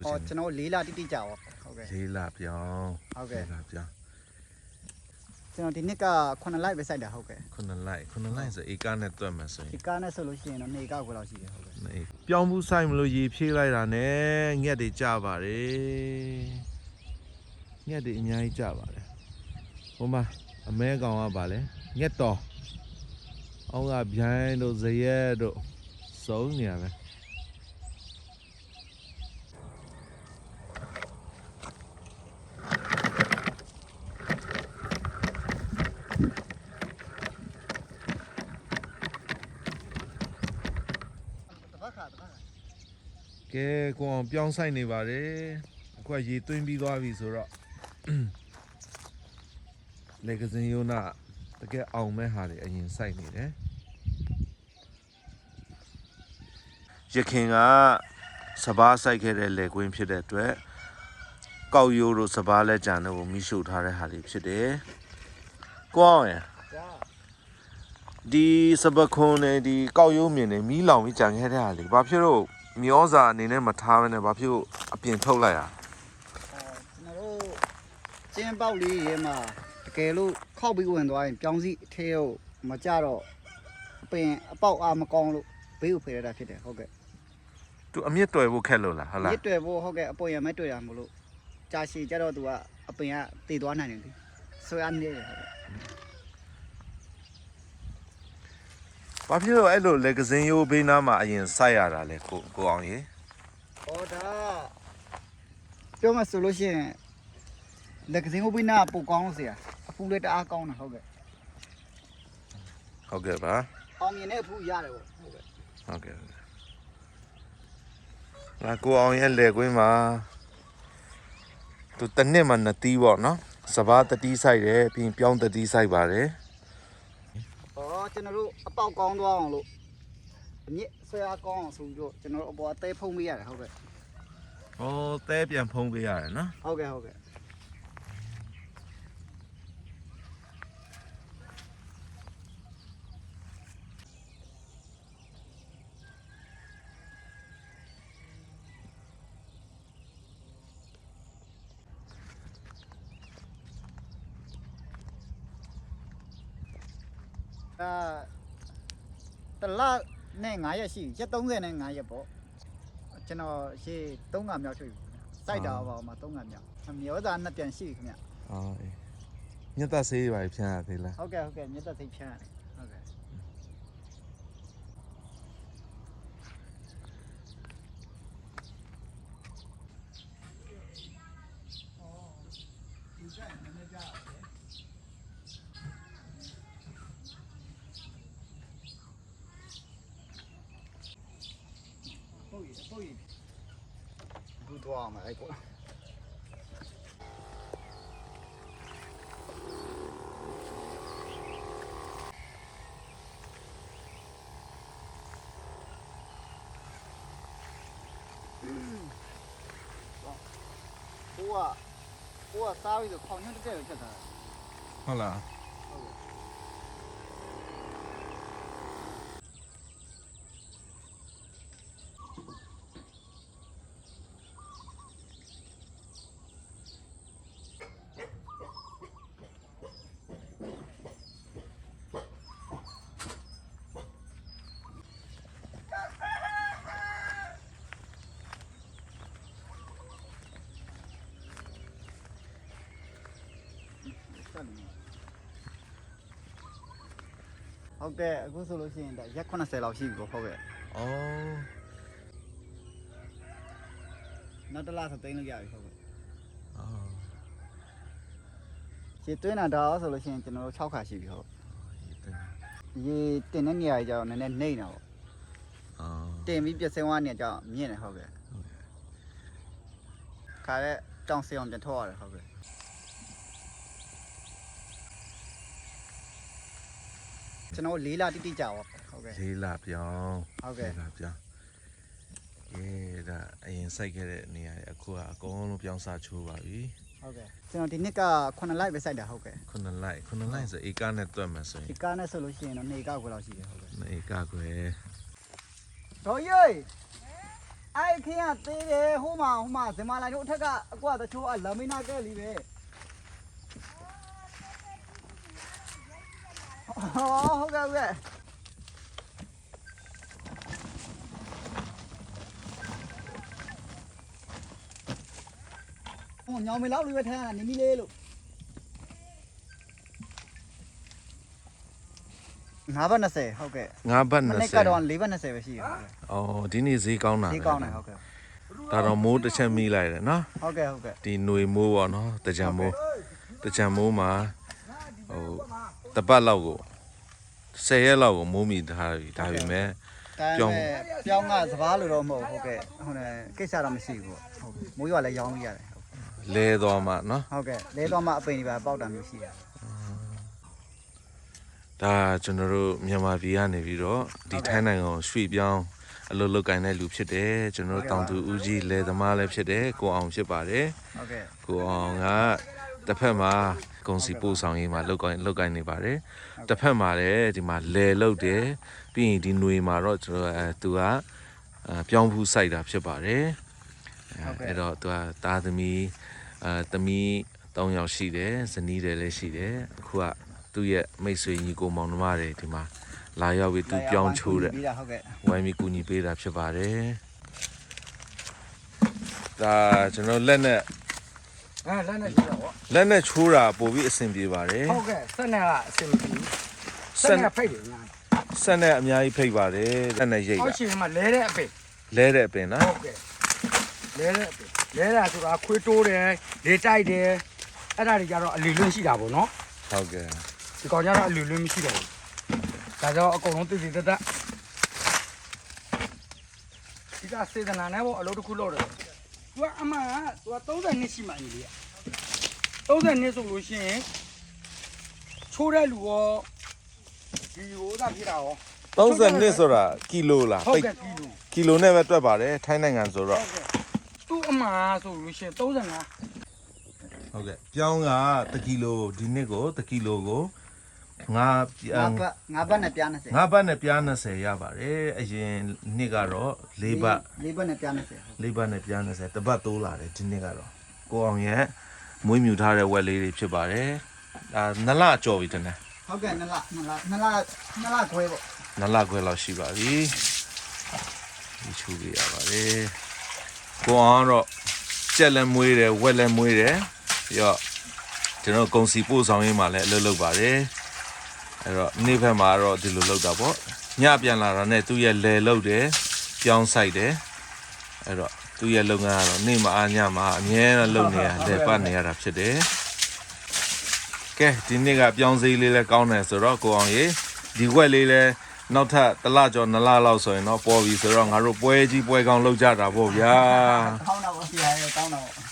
ခုဟောချိန်ကျွန်တော်လေးလတိတိကြာပါဟုတ်ကဲ့လေးလပြောင်းဟုတ်ကဲ့လေးလပြောင်းကျွန်တော်ဒီနှစ်က9လိုက်ပဲစိုက်တာဟုတ်ကဲ့ခုနှစ်လိုက်ခုနှစ်လိုက်ဆိုဧကနဲ့တွက်မှဆိုရင်ဒီကားနဲ့ဆိုလို့ရှိရင်တော့နေကောက်ကိုလောက်ရှိတယ်ဟုတ်ကဲ့နေပြောင်းမှုဆိုင်မလို့ရေဖြည့်လိုက်တာနဲ့ငှက်တွေကြပါတယ်ငှက်တွေအများကြီးကြပါတယ်ဟိုမှာအမဲကောင်ကပါလဲငှက်တော်အောင်ကဗျိုင်းတို့ဇရက်တို့စုံနေရပဲ ခါတပတ်ခါကဲကိုအောင်ပြောင်းဆိုင်နေပါတယ်အခုကရေသွင်းပြီးသွားပြီဆိုတော့လေကစင်ယိုနာတကယ်အောင်မဲ့ဟာတွေအရင်စိုက်နေတယ်ရခင်ကစပားစိုက်ခဲ့တဲ့လေကွင်းဖြစ်တဲ့အတွက်ကောက်ရိုးတို့စပားလက်ကြံတို့ကိုမိရှုထားတဲ့ဟာတွေဖြစ်တယ်ကိုအောင်ရကြာ ဒီစပခွန်နဲ့ဒီကောက်ရိုးမြင်နေမီးလောင်ပြီးကြံခဲ့တဲ့ဟာလေဘာဖြစ်လို့မျောစာအနေနဲ့မထားဘဲနဲ့ဘာဖြစ်လို့အပြင်ထုတ်လိုက်อ่ะကျွန်တော်တို့ကျင်းပေါက်လေးရဲမှာတကယ်လို့ခောက်ပြီးဝင်သွားရင်ပြောင်းစီအထဲကိုမကြတော့အပင်အပေါက်အားမကောင်းလို့ဘေးကိုဖေရတာဖြစ်တယ်ဟုတ်ကဲ့သူအမြင့်တွယ်ဖို့ခက်လို့လားဟုတ်လားမြစ်တွေဖို့ဟုတ်ကဲ့အပေါ်ရမဲတွေ့ရမလို့ကြာရှည်ကြတော့သူကအပင်ကတည်သွားနိုင်တယ်လေဆွဲအနေတယ်ဟုတ်ကဲ့ ဘာဖြစ်လို့အဲ့လိုလေကစင်းရိုးဘေးနားမှာအရင်စိုက်ရတာလဲကိုကိုအောင်ရေဟောဒါပြောမှဆိုလို့ရှိရင်လက်ကစင်းဟိုဘိနာပိုကောင်းလို့ဆရာအပူလည်းတအားကောင်းတာဟုတ်ကဲ့ဟုတ်ကဲ့ပါအောင်မြင်တဲ့အဖူရတယ်ပေါ့ဟုတ်ကဲ့ဟုတ်ကဲ့ဟုတ်ကဲ့ငါကိုအောင်ရဲ့လေကွင်းမှာသူတစ်နှစ်မှနှစ်တီးပေါ့နော်စပားတတီးစိုက်တယ်ပြီးရင်ပြောင်းတတီးစိုက်ပါတယ်ဟော ကျွန်တော်တို့အပေါက်ကောင်းသွားအောင်လို့အမြင့်ဆွဲအားကောင်းအောင်ဆိုပြီးတော့ကျွန်တော်တို့အပေါ်အသေးဖုံးပေးရတယ်ဟုတ်ကဲ့ဟောတဲပြန်ဖုံးပေးရတယ်နော်ဟုတ်ကဲ့ဟုတ်ကဲ့ ဒါတလနဲ့9ရက်ရှိပြီရက်30နဲ့9ရက်ပေါ့ကျွန်တော်ရှေ့3ကမြောက်ထွက်ပြီစိုက်တာပါမှာ3ကမြောက်အမျောစာနှစ်ပြန်ရှိပြီခင်ဗျအော်အေးညက်သက်ဆေးတွေပါဖြန်းရသေးလားဟုတ်ကဲ့ဟုတ်ကဲ့မြတ်သက်စိတ်ဖြန်းရတယ်ဟုတ်ကဲ့ပုတ်ရပုတ်ရ ဘူးတော့အောင်အဲ့ပေါ့ကိုကကိုကစားပြီးတော့ခေါင်းညွှန်းတက်တ က်ကိုဖြတ်ထားတာဟုတ်လားဟုတ်ကဲ့ဆက်လို့ဟုတ်ကဲ့အခုဆိုလို့ရှိရင်ဒါရက်80လောက်ရှိပြီပေါ့ဟုတ်ကဲ့အော်နောက်တစ်လဆိုသိမ်းလို့ရပြီဟုတ်ကဲ့အော်ခြေသွင်းတာဒါဆိုလို့ရှိရင်ကျွန်တော်တို့6ခါရှိပြီဟုတ်ဒီတင်ရေတင်တဲ့နေရာကြီးကျတော့နည်းနည်းနှိမ့်တာပေါ့အော်တင်ပြီးပြက်စင်းသွားနေကြတော့မြင့်တယ်ဟုတ်ကဲ့ဟုတ်ကဲ့ခါတဲ့တောင်စအောင်ပြန်ထောက်ရတယ်ဟုတ်ကဲ့ ကျွန်တော်လေးလတိတိကြာပါဟုတ်ကဲ့လေးလာပြောင်းဟုတ်ကဲ့ လေးလာပြောင်းကဲဒါအရင်စိုက်ခဲ့တဲ့နေရာတွေအခုကအကုန်လုံးပြောင်းစားချိုးပါပြီဟုတ်ကဲ့ကျွန်တော်ဒီနှစ်က9လိုက်ပဲစိုက်တာဟုတ်ကဲ့ခုနှစ်လိုက်ခုနှစ်လိုက်ဆိုဧကနဲ့တွက်မှဆိုရဒီင်ကားနဲ့ဆိုလို့ရှိရင်တော့နေကောက်ကိုလောက်ရှိတယ်ဟုတ်ကဲ့နှစ်ဧကခွဲတော်ရိတ်အဲ့ခင်းကသေးတယ်ဟိုမှာဟိုမှာဇင်မာလိုက်တို့အထက်ကအကွာတချို့အလမင်းနာကဲလီပဲ ဟောဟုတ်ကဲ့ဟုတ်ကဲ့ဟိုညောင်မလောက်လေးပဲထဲကနေမီလေးလို့ငါးဘတ်20ဟုတ်ကဲ့ငါးဘတ်မနေ့20ကတော့4ဘတ်20ပဲရှိတယ်ဟုတ်ကဲ့အော်ဒီနေ့ဈေးကောင်းတာဒီကောင်းတယ်ဟုတ်ကဲ့ဒါတော့မိုးတစ်ချက်မိလိုက်တယ်နော်ဟုတ်ကဲ့ဟုတ်ကဲ့ဒီຫນွေမိုးပေါ့နော်တကြံမိုးတကြံမိုးမှာဟိုတပတ်လောက်ကို 10ရက်လောက်ကိုမိုးမိထားပြီဒါပေမဲ့ပြောပြောင်းင်းပြောင်းကစပားလို့တော့မဟုတ်ဟုတ်ကဲ့ဟုတ်တယ်ကိစ္စတော့မရှိဘူးပေါ့ဟုတ်မိုးရွာလည်းရောင်းလို့ရတယ်လဲသွားမှနော်ဟုတ်ကဲ့လဲတော့မှအပိန်ဒီပါပေါက်တာမျိုးရှိတယ်ဒါကျွန်တော်တို့မြန်မာပြည်ကနေပြီးတော့ဒီထိုင်းနိုင်ငံကိုရွှေ့ပြောင်းအလုပ်လုပ်ကိုင်တဲ့လူဖြစ်တယ်ကျွန်တော်တို့တောင်သူဦးကြီးလယ်သမားလည်းဖြစ်တယ်ကိုအောင်ဖြစ်ပါတယ်ဟုတ်ကဲ့ကိုအောင်က တစ်ဖက်မှာကုန်စီပို့ဆောင်ရေးမှာလောက်ကိုင်းလောက်ကိုင်းနေပါတယ်တစ်ဖက်မှာလည်းဒီမှာလယ်လုပ်တယ်ပြီးရင်ဒီຫນွေမှာတော့ကျွန်တော်အဲသူကအဲပြောင်းဖူးစိုက်တာဖြစ်ပါတယ်အဲအဲ့တော့သူကသားသမီးအဲသမီး၃ယောက်ရှိတယ်ဇနီးတယ်လည်းရှိတယ်အခုကသူ့ရဲ့မိတ်ဆွေညီကိုမောင်နှမတွေဒီမှာလာရောက်ပြီးသူပြောင်းချိုးတဲ့ပြီးတာဟုတ်ကဲ့ဝိုင်းပြီးကူညီပေးတာဖြစ်ပါတယ်ဒါကျွန်တော်လက်နဲ့အဲလက်နဲ့ရှိတော့ဗော လက်နဲ့ချိုးတာပို့ပြီးအဆင်ပြေပါတယ်ဟုတ်ကဲ့ဆက်နဲ့ကအဆင်မပြေဘူးဆက်နဲ့ဖိတ်တယ်ညာဆက်နဲ့အများကြီးဖိတ်ပါတယ်လက်နဲ့ရိတ်အောတာက်ရှင်မှာလဲတဲ့အပိလဲတဲ့အပင်နော်ဟုတ်ကဲ့လဲတဲ့အပိလဲတာဆိုတာခွေးတိုးတယ်လေတိုက်တယ်အဲ့ဒါတွေကြတော့အလီလွင့်ရှိတာဗောနော်ဟုတ်ကဲ့ဒီကောင်ကြတော့အလီလွင့်မရှိတော့ဘူးဒါကြောင့်အကုန်လုံးတည်တည်တတ်တတ်ဒီကစေတနာနဲ့ဗောအလုပ်တစ်ခုလုပ်တယ်သူကအမှန်ကသူက30နှစ်ရှိမှအညီလေး 30နှစ်ဆိုလို့ရှိရင်ချိုးတဲ့လူရောဒီဟိုသာဖြစ်တာရော30နှစ်ဆိုတာကီလိုလားဟုတ်ပိတ်ကဲ့ကီလိုကီလိုနဲ့ပဲတွက်ပါတယ်ထိုင်းနိုင်ငံဆိုတော့သူ့အမှားဆိုလို့ရှိရင်35ဟုတ်ကဲ့ပြောင်းက1ကီလိုဒီနှစ်ကို1ကီလိုကိုငါငါဘတ်ငါဘတ်နဲ့ပြား20ငါဘတ်နဲ့ပြား20ရပါတယ်အရင်နှစ်ကတော့၄ဘတ်လေးဘတ်နဲ့ပြား20ဟုတ်လေးဘတ်နဲ့ပြား20တပတ်တိုးလာတယ်ဒီနှစ်ကတော့ကိုအောင်ရဲ့ မွေးမြူထားတဲ့ဝက်လေးတွေဖြစ်ပါတယ်ဒါနှစ်လကြော်ပြီတဲ့နဲ့ဟုတ်ကဲ့နလနလနလနလခွဲပေါ့နှစ်လခွဲလောက်ရှိပါပြီဒီချူပြရပါတယ်ကိုအောင်ကတော့ကြက်လည်းမွေးတယ်ဝက်လည်းမွေးတယ်ပြီးတော့ကျွန်တော်ကုံစီပို့ဆောင်ရေးမှာလည်းအလုပ်လုပ်ပါတယ်အဲ့တော့နေ့ဘက်မှာတော့ဒီလိုလုပ်တာပေါ့ညပြန်လာတာနဲ့သူ့ရဲ့လယ်လုပ်တယ်ပြောင်းဆိုင်တယ်အဲ့တော့ သူ့ရဲ့လုပ်ငန်းကတော့နေ့မှာအားညမှာအမြဲတမ်းလုပ်နေရလယ်ပတ်နေရတာဖြစ်တယ်ကဲဒီနေ့ကပြောင်းစည်းလေးလည်းကောင်းတယ်ဆိုတော့ကိုအောင်ရေဒီဝက်လေးလည်းနောက်ထပ်တစ်လကျော်နှစ်လလောက်ဆိုရင်တော့ပေါ်ပြီဆိုတော့ငါတို့ပွဲကြီးပွဲကောင်းလုပ်ကြတာပေါ့ဗျာတောင်းတာပေါ့ဆရာရဲ့တောင်းတာပေါ့